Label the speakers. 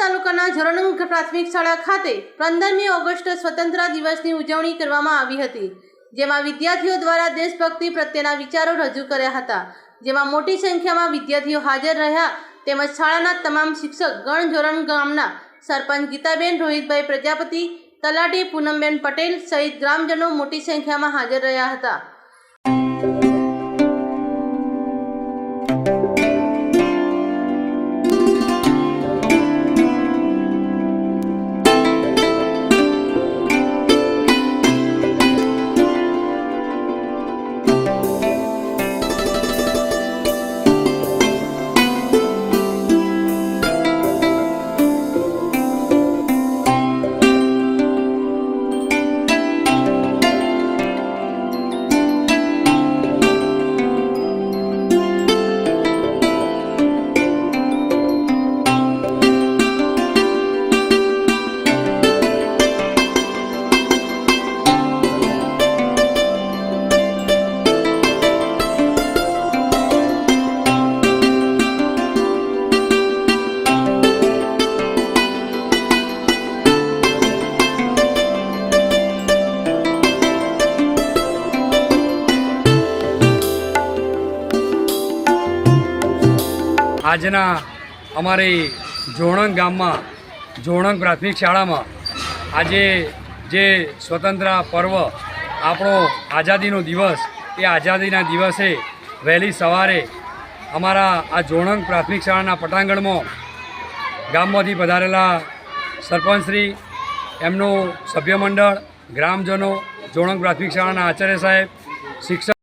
Speaker 1: તાલુકાના ઝરણંગ પ્રાથમિક શાળા ખાતે પંદરમી ઓગસ્ટ સ્વતંત્ર દિવસની ઉજવણી કરવામાં આવી હતી, જેમાં વિદ્યાર્થીઓ દ્વારા દેશભક્તિ પ્રત્યેના વિચારો રજૂ કર્યા હતા. જેમાં મોટી સંખ્યામાં વિદ્યાર્થીઓ હાજર રહ્યા તેમજ શાળાના તમામ શિક્ષક ગણ ઝોરણ ગામના સરપંચ ગીતાબેન, રોહિતભાઈ પ્રજાપતિ, તલાટી પૂનમબેન પટેલ સહિત ગ્રામજનો મોટી સંખ્યામાં હાજર રહ્યા હતા.
Speaker 2: આજના અમારી જોણંગ ગામમાં, જોણંગ પ્રાથમિક શાળામાં આજે જે સ્વતંત્ર પર્વ, આપણો આઝાદીનો દિવસ, એ આઝાદીના દિવસે વહેલી સવારે અમારા આ જોણંગ પ્રાથમિક શાળાના પટાંગણમાં ગામમાંથી પધારેલા સરપંચશ્રી એમનું સભ્યમંડળ, ગ્રામજનો, જોણંગ પ્રાથમિક શાળાના આચાર્ય સાહેબ, શિક્ષક